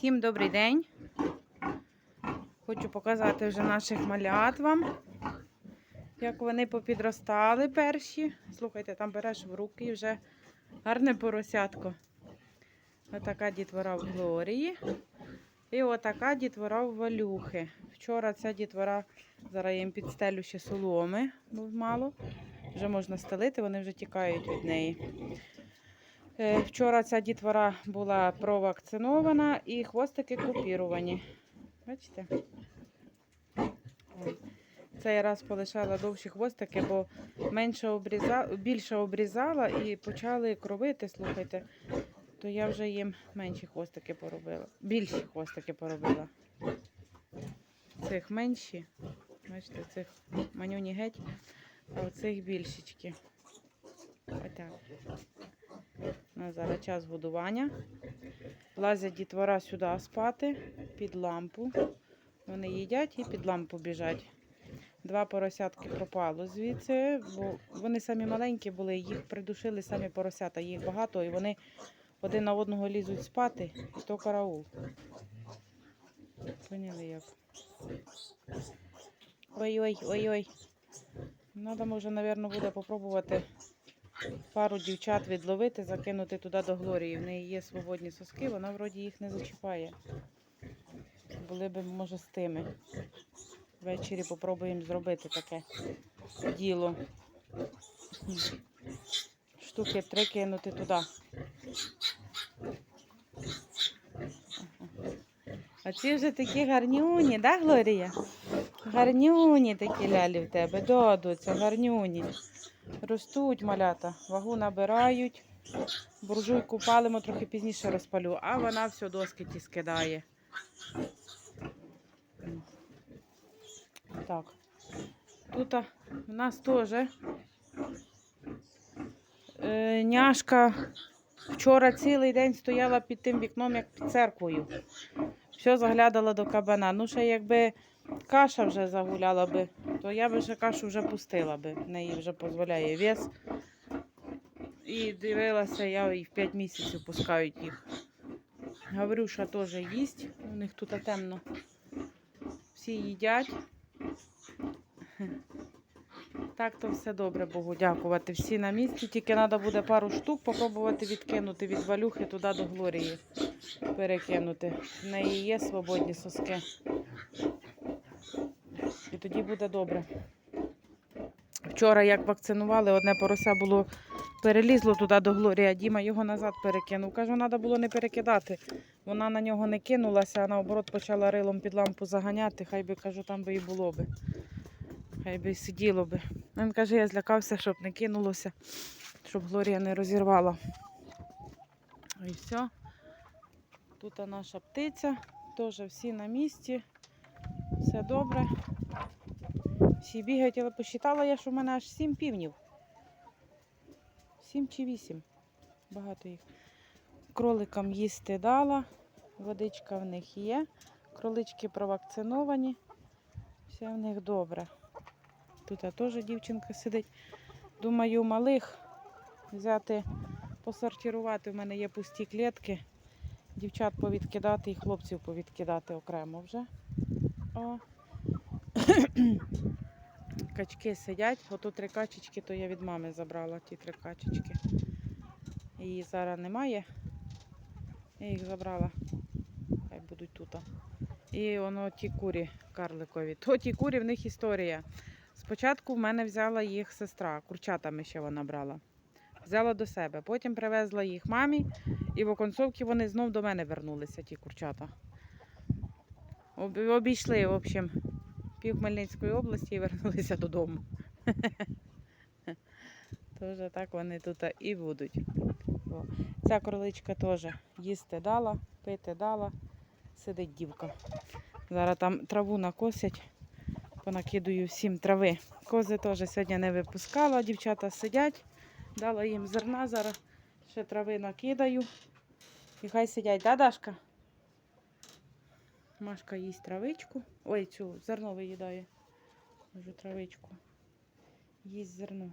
Всім добрий день. Хочу показати вже наших малят вам, як вони попідростали перші. Слухайте, там береш в руки і вже гарне поросятко. Отака дітвора в Глорії. І отака дітвора в Валюхи. Вчора ця дітвора, зараз я їм підстелю ще соломи, бо мало. Вже можна стелити, вони вже тікають від неї. Е, Вчора ця дітвора була провакцинована і хвостики купіровані. Бачите? Ой. Цей раз полишала довші хвостики, бо менше обріза... більше обрізала і почали кровити, слухайте. То я вже їм менші хвостики поробила. Більші хвостики поробила. Цих менші. Бачите, цих манюні геть, а оцих більшечки. Отак. Нас зараз час годування. Лазять дітвора сюди спати під лампу. Вони їдять і під лампу біжать. Два поросятки пропало звідси, бо вони самі маленькі були, їх придушили самі поросята, їх багато, і вони один на одного лізуть спати, і то караул. Поняли як? Ой-ой, ой-ой. Надо, може, напевно, буде попробувати пару дівчат відловити, закинути туди до Глорії. В неї є свободні соски, вона вроді їх не зачіпає. Були б, може, з тими. Ввечері попробуємо зробити таке діло. Штуки три кинути туди. А ці вже такі гарнюні, да, Глорія? Гарнюні такі лялі в тебе, додуться, гарнюні. Ростуть малята, вагу набирають. Буржуйку палимо, трохи пізніше розпалю, а вона все доски ті скидає. Так. Тут у нас теж е, няшка вчора цілий день стояла під тим вікном, як під церквою. Все заглядала до кабана. Ну, ще якби каша вже загуляла би, то я би ще кашу вже пустила би. В неї вже дозволяє вес. І дивилася, я і в 5 місяців пускають їх. Гаврюша теж їсть, у них тут темно. Всі їдять. Так то все добре, Богу дякувати. Всі на місці, тільки треба буде пару штук попробувати відкинути від валюхи туди до Глорії. Перекинути. В неї є свободні соски. І тоді буде добре. Вчора, як вакцинували, одне порося було перелізло туди до Глорії, а Діма його назад перекинув. Каже, треба було не перекидати. Вона на нього не кинулася, а наоборот почала рилом під лампу заганяти. Хай би кажу, там би і було би. Хай би і сиділо би. Він каже, я злякався, щоб не кинулося, щоб Глорія не розірвала. І все. Тут наша птиця, теж всі на місці. Все добре. Всі бігають, але посчитала я, що в мене аж сім півнів. Сім чи вісім. Багато їх. Кроликам їсти дала. Водичка в них є. Кролички провакциновані. Все в них добре. Тут теж дівчинка сидить. Думаю, малих взяти, посортувати. У мене є пусті клітки. Дівчат повідкидати і хлопців повідкидати окремо вже. О. Качки сидять. Ото три качечки, то я від мами забрала ті три качечки. Її зараз немає. Я їх забрала. Хай будуть тут. І воно ті курі карликові. То ті курі в них історія. Спочатку в мене взяла їх сестра, курчатами ще вона брала. Взяла до себе. Потім привезла їх мамі, і в оконцовці вони знов до мене вернулися, ті курчата. Обійшли, в общем, пів області і вернулися додому. Тож так вони тут і будуть. Ця кроличка теж їсти дала, пити дала, сидить дівка. Зараз там траву накосять, понакидую всім трави. Кози теж сьогодні не випускала, дівчата сидять, дала їм зерна, зараз ще трави накидаю. І хай сидять, да, Дашка? Машка їсть травичку. Ой, цю зерно виїдає. Можу травичку. Їсть зерно.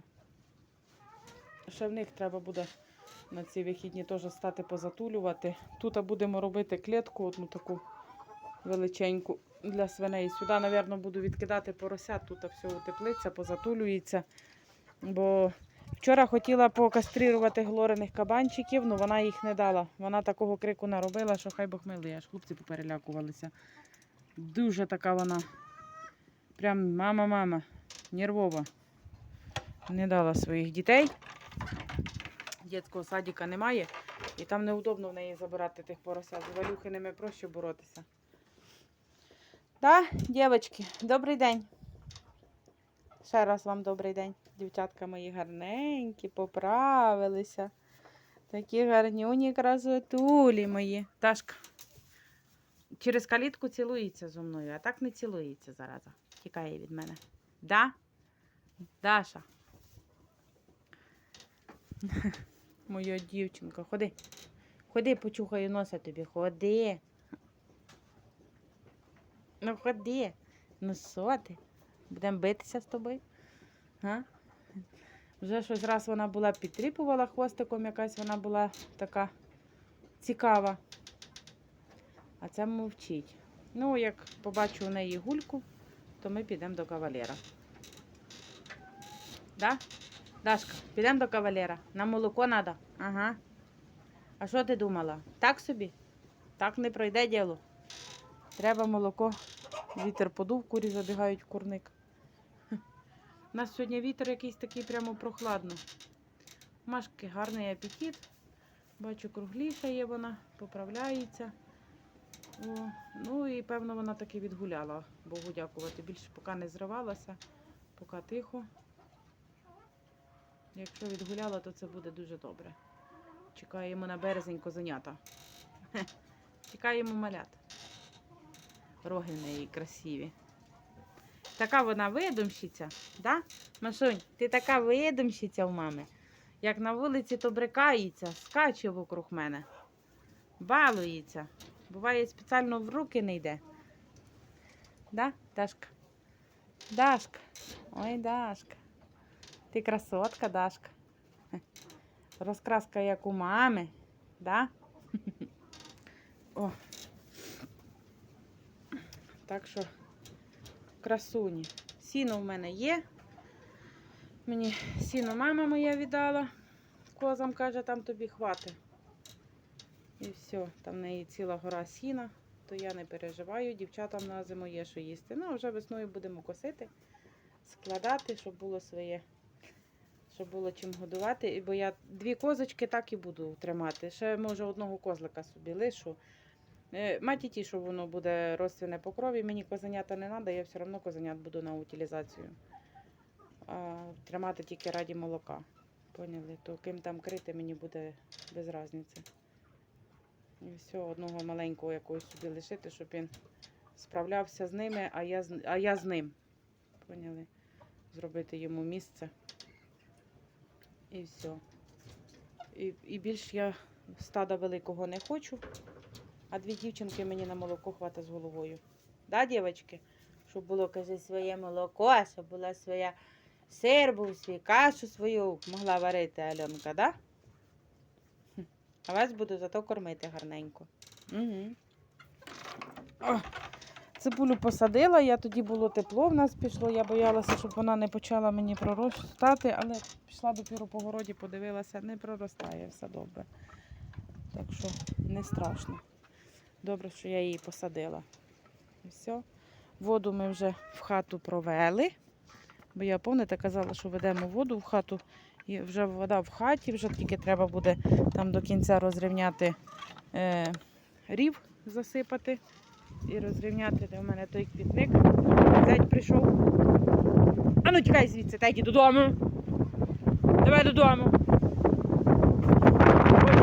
Ще в них треба буде на ці вихідні теж стати позатулювати. Тут будемо робити клітку, одну таку величеньку для свиней. Сюди, мабуть, буду відкидати поросят. Тут все утеплиться, позатулюється. Бо вчора хотіла покастрирувати глорених кабанчиків, але вона їх не дала. Вона такого крику наробила, що хай Бог милий, аж хлопці поперелякувалися. Дуже така вона. Прям мама-мама, нервова. Не дала своїх дітей. Дітського садика немає, і там неудобно в неї забирати тих поросят. З валюхиними проще боротися. Так, дівчатки, добрий день. Ще раз вам добрий день. Дівчатка мої гарненькі, поправилися. Такі гарнюні красотулі мої. Дашка. Через калітку цілується зо мною, а так не цілується зараза. Тікає від мене. Да? Даша. Моя дівчинка, ходи. Ходи, почухаю носа тобі. Ходи. Ну ходи. Ну що ти? Будемо битися з тобою? А? Вже щось раз вона була підтріпувала хвостиком, якась вона була така цікава. А це мовчить. Ну, як побачу у неї гульку, то ми підемо до кавалера. Да? Дашка, підемо до кавалера. Нам молоко треба. Ага. А що ти думала? Так собі? Так не пройде діло. Треба молоко. Вітер подув, курі забігають в курник. У нас сьогодні вітер якийсь такий прямо прохладно. Машки гарний апетит. Бачу, кругліша є вона, поправляється. О, ну і певно вона таки відгуляла, Богу дякувати. Більше поки не зривалася, поки тихо. Якщо відгуляла, то це буде дуже добре. Чекаємо на березень козенята. Чекаємо малят. Роги в неї красиві. Така вона видумщиця, да? Машунь, ти така видумщиця у мами. Як на вулиці, то брикається, скаче вокруг мене. Балується. Буває, спеціально в руки не йде. Да, Дашка? Дашка. Ой, Дашка. Ти красотка, Дашка. Розкраска як у мами. Да? О. Так що красуні. Сіно в мене є. Мені сіно мама моя віддала. Козам каже, там тобі хватить. І все, там в неї ціла гора сіна, то я не переживаю. Дівчатам на зиму є що їсти. Ну, вже весною будемо косити, складати, щоб було своє, щоб було чим годувати. Бо я дві козочки так і буду тримати. Ще може одного козлика собі лишу. Е, Маті ті, що воно буде розсвіне по крові, мені козенята не треба, я все одно козенят буду на утилізацію. А тримати тільки раді молока. Поняли? То ким там крити, мені буде без різниці. І все, одного маленького якогось собі лишити, щоб він справлявся з ними, а я а я з ним. Поняли? Зробити йому місце. І все. І, і більш я стада великого не хочу. А дві дівчинки мені на молоко хватить з головою. Да, дівчатки? Щоб було, каже, своє молоко, щоб була своя сир був свій, кашу свою могла варити Альонка, да? А вас буду зато кормити гарненько. Угу. О, цибулю посадила, я тоді було тепло в нас пішло. Я боялася, щоб вона не почала мені проростати, але пішла допіру по городі, подивилася, не проростає, все добре. Так що не страшно. Добре, що я її посадила. Все. Воду ми вже в хату провели. Бо я пам'ятаєте, казала, що ведемо воду в хату. І вже вода в хаті, вже тільки треба буде там до кінця розрівняти е, рів, засипати і розрівняти, де в мене той квітник. Зять прийшов. А ну тікай звідси, та йди додому. Давай додому. Ой,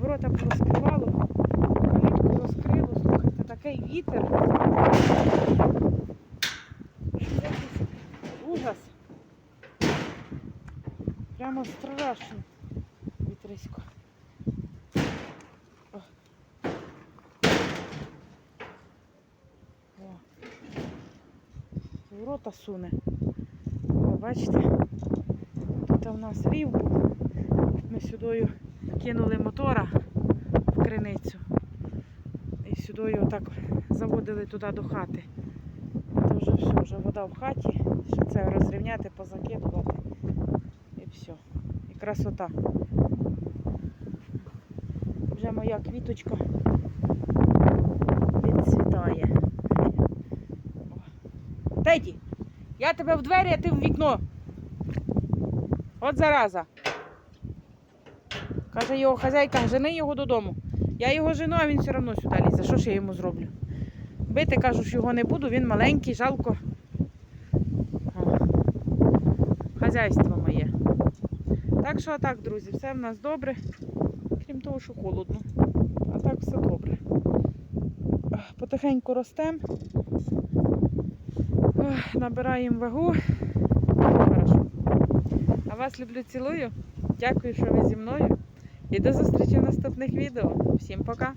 Ворота порозкривало, калітку розкрило, слухайте, такий вітер. Ужас. Прямо страшно. Вітрисько. О. О. В рота суне. Бачите? Тут у нас рів був. Ми сюди кинули мотора сюди отак заводили туди до хати. То вже все, вже вода в хаті. Ще це розрівняти, позакидувати. І все. І красота. Вже моя квіточка відцвітає. Теді, я тебе в двері, а ти в вікно. От зараза. Каже його хазяйка, жени його додому. Я його жену, а він все одно сюди лізе. Що ж я йому зроблю? Бити, кажу, що його не буду, він маленький, жалко. Хазяйство моє. Так що так, друзі, все в нас добре. Крім того, що холодно. А так все добре. Потихеньку ростемо. Набираємо вагу. Хорошо. А вас люблю, цілую. Дякую, що ви зі мною. І до зустрічі в наступних відео. Всім пока!